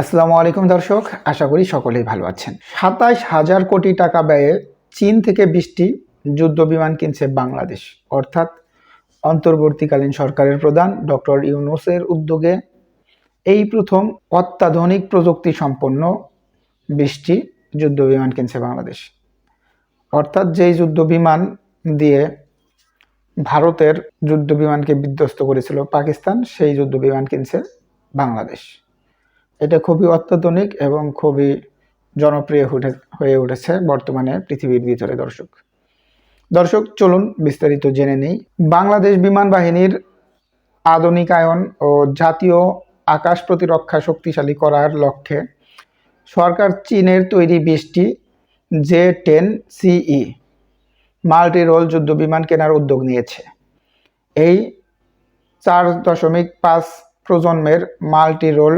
আসসালামু আলাইকুম দর্শক, আশা করি সকলেই ভালো আছেন। সাতাশ হাজার কোটি টাকা ব্যয়ে চীন থেকে বিশটি যুদ্ধ বিমান কিনছে বাংলাদেশ। অর্থাৎ অন্তর্বর্তীকালীন সরকারের প্রধান ডক্টর ইউনুসের উদ্যোগে এই প্রথম অত্যাধুনিক প্রযুক্তি সম্পন্ন বিশটি যুদ্ধ বিমান কিনছে বাংলাদেশ। অর্থাৎ যেই যুদ্ধ বিমান দিয়ে ভারতের যুদ্ধ বিমানকে বিধ্বস্ত করেছিল পাকিস্তান, সেই যুদ্ধ বিমান কিনছে বাংলাদেশ। এটা খুবই অত্যাধুনিক এবং খুবই জনপ্রিয় হয়ে উঠেছে বর্তমানে পৃথিবীর ভিতরে, দর্শক। দর্শক, চলুন বিস্তারিত জেনে নেই। বাংলাদেশ বিমান বাহিনীর আধুনিকায়ন ও জাতীয় আকাশ প্রতিরক্ষা শক্তিশালী করার লক্ষ্যে সরকার চীনের তৈরি বিশটি J ten C E multi role যুদ্ধ বিমান কেনার উদ্যোগ নিয়েছে। এই চার দশমিক পাঁচ প্রজন্মের মাল্টি রোল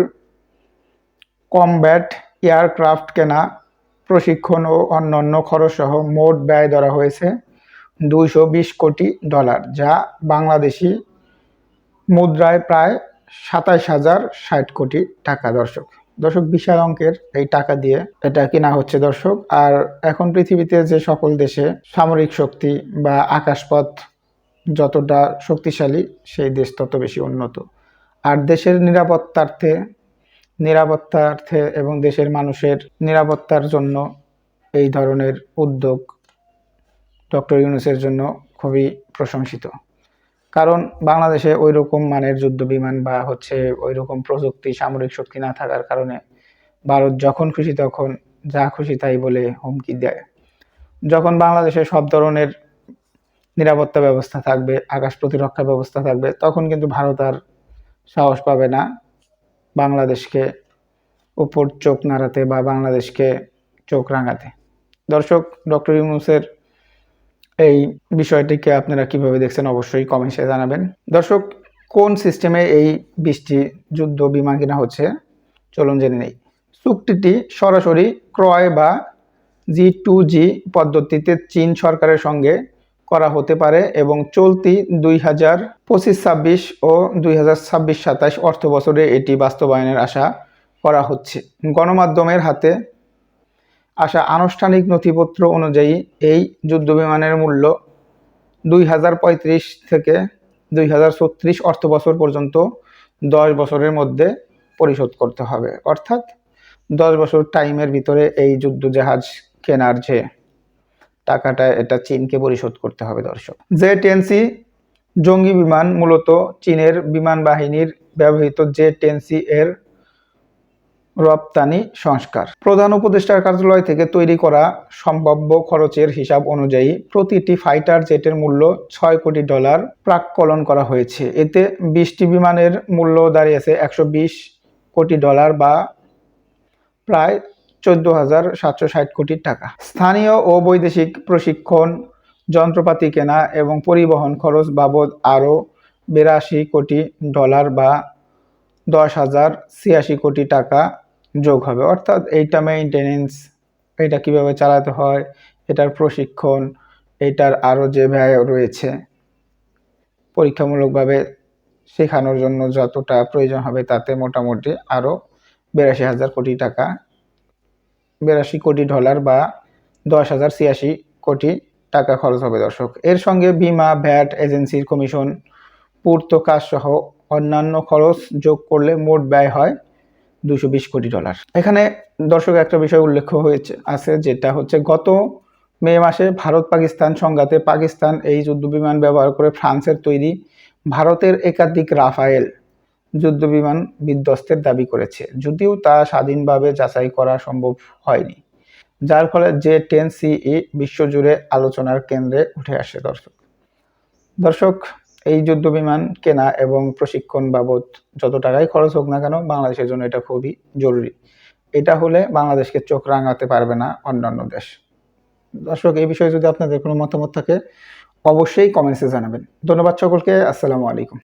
কমব্যাট, এয়ারক্রাফট কেনা, প্রশিক্ষণ ও অন্যান্য খরচসহ মোট ব্যয় ধরা হয়েছে দুইশো বিশ কোটি ডলার, যা বাংলাদেশি মুদ্রায় প্রায় সাতাশ হাজার ষাট কোটি টাকা। দর্শক দর্শক, বিশাল অঙ্কের এই টাকা দিয়ে এটা কেনা হচ্ছে, দর্শক। আর এখন পৃথিবীতে যে সকল দেশে সামরিক শক্তি বা আকাশপথ যতটা শক্তিশালী, সেই দেশ তত বেশি উন্নত। আর দেশের নিরাপত্তার্থে নিরাপত্তার্থে এবং দেশের মানুষের নিরাপত্তার জন্য এই ধরনের উদ্যোগ ডক্টর ইউনুসের জন্য খুবই প্রশংসিত। কারণ বাংলাদেশে ওই রকম মানের যুদ্ধ বিমান বা হচ্ছে ওই রকম প্রযুক্তি, সামরিক শক্তি না থাকার কারণে ভারত যখন খুশি তখন যা খুশি তাই বলে হুমকি দেয়। যখন বাংলাদেশে সব ধরনের নিরাপত্তা ব্যবস্থা থাকবে, আকাশ প্রতিরক্ষা ব্যবস্থা থাকবে, তখন কিন্তু ভারত আর সাহস পাবে না বাংলাদেশকে উপর চোখ নাড়াতে বা বাংলাদেশকে চোখ রাঙাতে। দর্শক, ডক্টর ইউনুসের এই বিষয়টিকে আপনারা কীভাবে দেখছেন অবশ্যই কমেন্টে জানাবেন। দর্শক, কোন সিস্টেমে এই বৃষ্টি যুদ্ধ বিমান কিনা হচ্ছে? চলুন জেনে নেই। চুক্তিটি সরাসরি ক্রয় বা জি টু জি পদ্ধতিতে চীন সরকারের সঙ্গে করা হতে পারে এবং চলতি দুই হাজার পঁচিশ ছাব্বিশ ও দুই হাজার ছাব্বিশ সাতাশ অর্থ বছরে এটি বাস্তবায়নের আশা করা হচ্ছে। গণমাধ্যমের হাতে আসা আনুষ্ঠানিক নথিপত্র অনুযায়ী এই যুদ্ধবিমানের মূল্য দুই হাজার পঁয়ত্রিশ থেকে দুই হাজার ছত্রিশ অর্থ বছর পর্যন্ত দশ বছরের মধ্যে পরিশোধ করতে হবে। অর্থাৎ দশ বছর টাইমের ভিতরে এই যুদ্ধ জাহাজ কেনার যে টাকাটা এটা চীনকে পরিশোধ করতে হবে, দর্শক। জে টেনসি জঙ্গি বিমান, মূলত চীনের বিমান বাহিনীর ব্যবহৃত জে টেনসি এর রপ্তানি সংস্কার। প্রধান উপদেষ্টার কার্যালয় থেকে তৈরি করা সম্ভাব্য খরচের হিসাব অনুযায়ী প্রতিটি ফাইটার জেটের মূল্য ছয় কোটি ডলার প্রাক্কলন করা হয়েছে। এতে বিশটি বিমানের মূল্য দাঁড়িয়েছে একশো বিশ কোটি ডলার বা প্রায় চোদ্দ হাজার সাতশো ষাট কোটি টাকা। স্থানীয় ও বৈদেশিক প্রশিক্ষণ, যন্ত্রপাতি কেনা এবং পরিবহন খরচ বাবদ আরও বিরাশি কোটি ডলার বা দশ হাজার ছিয়াশি কোটি টাকা যোগ হবে। অর্থাৎ এইটা মেইনটেনেন্স এটা কীভাবে চালাতে হয়, এটার প্রশিক্ষণ, এটার আরও যে ব্যয় রয়েছে, পরীক্ষামূলকভাবে শেখানোর জন্য যতটা প্রয়োজন হবে তাতে মোটামুটি আরও বিরাশি হাজার কোটি টাকা বিরাশি কোটি ডলার বা দশ হাজার ছিয়াশি কোটি টাকা খরচ হবে, দর্শক। এর সঙ্গে বিমা, ভ্যাট, এজেন্সির কমিশন, পূর্ত কাজ সহ অন্যান্য খরচ যোগ করলে মোট ব্যয় হয় দুশো বিশ কোটি ডলার। এখানে, দর্শক, একটা বিষয় উল্লেখ হয়েছে, আছে, যেটা হচ্ছে গত মে মাসে ভারত পাকিস্তান সংঘাতে পাকিস্তান এই যুদ্ধবিমান ব্যবহার করে ফ্রান্সের তৈরি ভারতের একাধিক রাফায়েল যুদ্ধবিমান বিধ্বস্তের দাবি করেছে, যদিও তা স্বাধীনভাবে যাচাই করা সম্ভব হয়নি, যার ফলে যে টেন সিই বিশ্বজুড়ে আলোচনার কেন্দ্রে উঠে আসে দর্শক। দর্শক, এই যুদ্ধ বিমান কেনা এবং প্রশিক্ষণ বাবদ যত টাকাই খরচ হোক না কেন বাংলাদেশের জন্য এটা খুবই জরুরি। এটা হলে বাংলাদেশকে চোখ রাঙাতে পারবে না অন্যান্য দেশ। দর্শক, এই বিষয়ে যদি আপনাদের কোনো মতামত থাকে, অবশ্যই কমেন্টসে জানাবেন। ধন্যবাদ সকলকে, আসসালামু আলাইকুম।